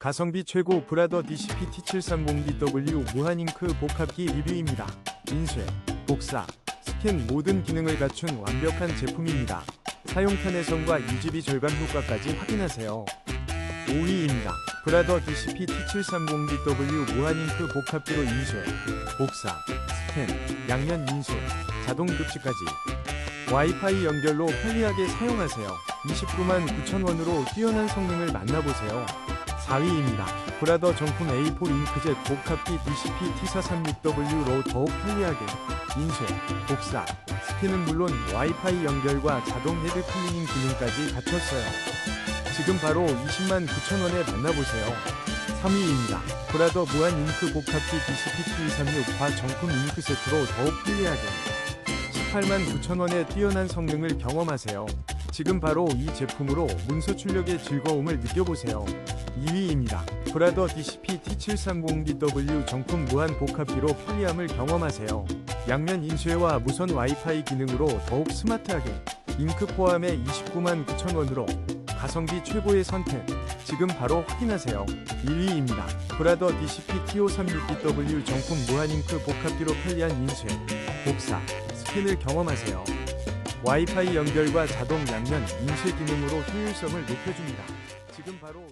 가성비 최고 브라더 DCP T730DW 무한잉크 복합기 리뷰입니다. 인쇄, 복사, 스캔 모든 기능을 갖춘 완벽한 제품입니다. 사용 편의성과 유지비 절감 효과까지 확인하세요. 5위입니다. 브라더 DCP T730DW 무한잉크 복합기로 인쇄, 복사, 스캔, 양면 인쇄, 자동 교체까지 와이파이 연결로 편리하게 사용하세요. 29만 9천원으로 뛰어난 성능을 만나보세요. 4위입니다. 브라더 정품 A4 잉크젯 복합기 DCP T436W로 더욱 편리하게 인쇄, 복사, 스캔은 물론 와이파이 연결과 자동 헤드 클리닝 기능까지 갖췄어요. 지금 바로 20만 9천원에 만나보세요. 3위입니다. 브라더 무한 잉크 복합기 DCP T236 과 정품 잉크 세트로 더욱 편리하게 18만 9천원의 뛰어난 성능을 경험하세요. 지금 바로 이 제품으로 문서 출력의 즐거움을 느껴보세요. 2위입니다. 브라더 DCP T730DW 정품 무한 복합기로 편리함을 경험하세요. 양면 인쇄와 무선 와이파이 기능으로 더욱 스마트하게 잉크 포함해 29만 9천원으로 가성비 최고의 선택. 지금 바로 확인하세요. 1위입니다. 브라더 DCP T536DW 정품 무한 잉크 복합기로 편리한 인쇄, 복사, 스캔을 경험하세요. 와이파이 연결과 자동 양면 인쇄 기능으로 효율성을 높여줍니다. 지금 바로